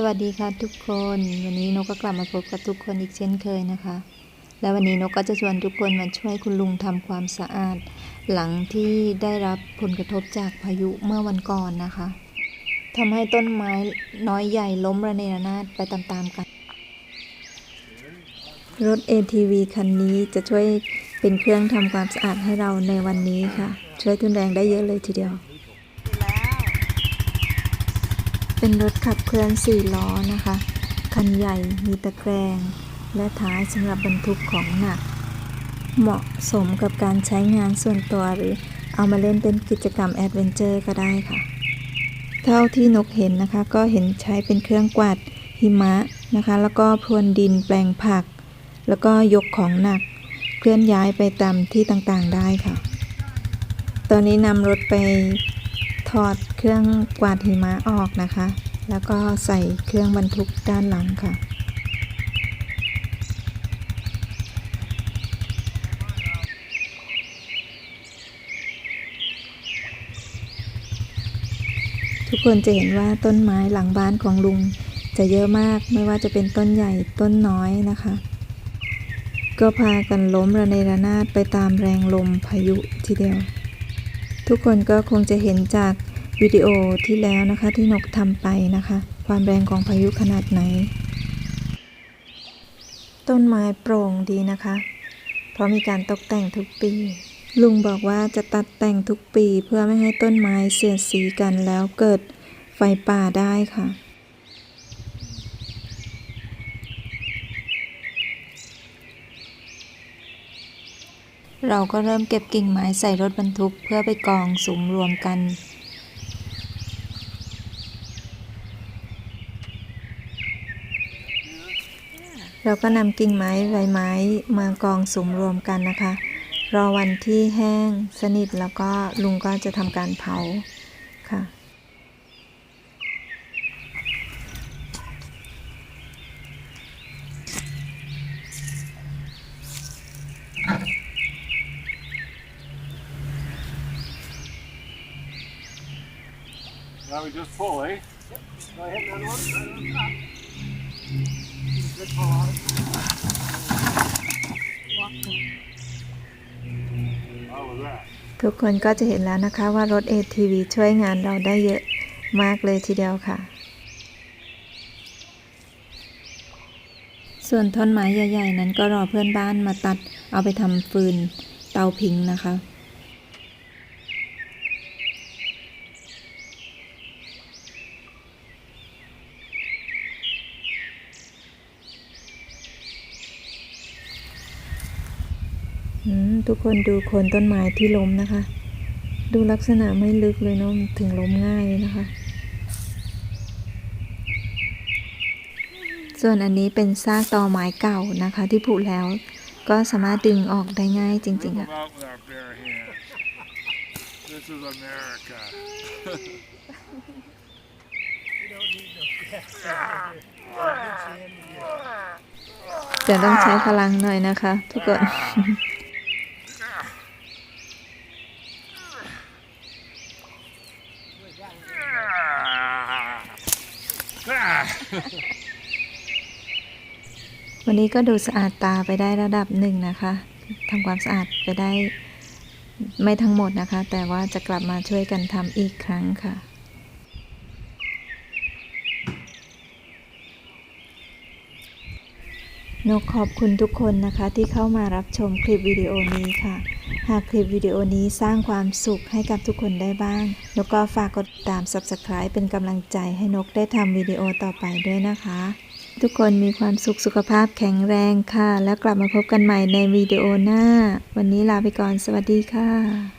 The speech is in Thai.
สวัสดีค่ะทุกคน วันนี้นกก็กลับมาพบกับทุกคนอีกเช่นเคยนะคะ และวันนี้นกก็จะชวนทุกคนมาช่วยคุณลุงทำความสะอาด หลังที่ได้รับผลกระทบจากพายุเมื่อวันก่อนนะคะทำให้ต้นไม้น้อยใหญ่ล้มระเนระนาดไปตามๆกัน รถ ATV คันนี้จะช่วยเป็นเครื่องทำความสะอาดให้เราในวันนี้ค่ะ ช่วยทุนแรงได้เยอะเลยทีเดียว เป็นรถขับเคลื่อน 4 ล้อนะคะ คันใหญ่มีตะแกรงและท้ายสำหรับบรรทุกของหนัก เหมาะสมกับการใช้งานส่วนตัวหรือเอามาเล่นเป็นกิจกรรมแอดเวนเจอร์ก็ได้ค่ะ เท่าที่นกเห็นนะคะ ก็เห็นใช้เป็นเครื่องกวาดหิมะนะคะ แล้วก็พรวนดินแปลงผัก แล้วก็ยกของหนัก เคลื่อนย้ายไปตามที่ต่างๆได้ค่ะ ตอนนี้นำรถไปถอด เครื่องกวาดหิมะออกนะคะ แล้วก็ใส่เครื่องบรรทุกด้านหลังค่ะ ทุกคนจะเห็นว่าต้นไม้หลังบ้านของลุงจะเยอะมากไม่ว่าจะเป็นต้นใหญ่ต้นน้อยนะคะ ก็พากันล้มระเนระนาดไปตามแรงลมพายุทีเดียว ทุกคนก็คงจะเห็นจาก วิดีโอที่แล้วนะคะที่นกทำไปนะคะ ความแรงของพายุขนาดไหน ต้นไม้โปร่งดีนะคะ เพราะมีการตกแต่งทุกปี ลุงบอกว่าจะตัดแต่งทุกปีเพื่อไม่ให้ต้นไม้เสียดสีกันแล้วเกิดไฟป่าได้ค่ะเราก็เริ่มเก็บกิ่งไม้ใส่รถบรรทุกเพื่อไปกองสุมรวมกัน เราก็นำกิ่งไม้ใบไม้มากองสุมรวมกันนะคะ รอวันที่แห้งสนิทแล้วก็ลุงก็จะทำการเผาค่ะ Now we just pull, eh? Go ahead, man. One. ทุกคนก็จะเห็นแล้วนะคะว่ารถ ATV ช่วยงานเราได้เยอะมากเลยทีเดียวค่ะ ส่วนท่อนไม้ใหญ่ ๆ นั้นก็รอเพื่อนบ้านมาตัดเอาไปทำฟืนเตาผิงนะคะ ทุกคนดูโคนต้นไม้ที่ล้มนะคะ ดูลักษณะไม่ลึกเลยเนาะถึงล้มง่ายนะคะ ส่วนอันนี้เป็นซากตอไม้เก่านะคะ ที่ผุแล้วก็สามารถดึงออกได้ง่ายจริงๆ Move อะ them out with our bare hands. This is America. แต่ต้องใช้พลังหน่อยนะคะ ทุกคน วันนี้ก็ดูสะอาดตาไปได้ระดับหนึ่งนะคะทำความสะอาดไปได้ไม่ทั้งหมดนะคะ แต่ว่าจะกลับมาช่วยกันทำอีกครั้งค่ะ นกขอบคุณทุกคนนะคะที่เข้ามารับชมคลิปวิดีโอนี้ค่ะ หากคลิปวิดีโอนี้สร้างความสุขให้กับทุกคนได้บ้าง นกก็ฝากกดตาม Subscribe เป็นกำลังใจให้นกได้ทำวิดีโอต่อไปด้วยนะคะ ทุกคนมีความสุขสุขภาพแข็งแรงค่ะ แล้วกลับมาพบกันใหม่ในวิดีโอหน้า วันนี้ลาไปก่อนสวัสดีค่ะ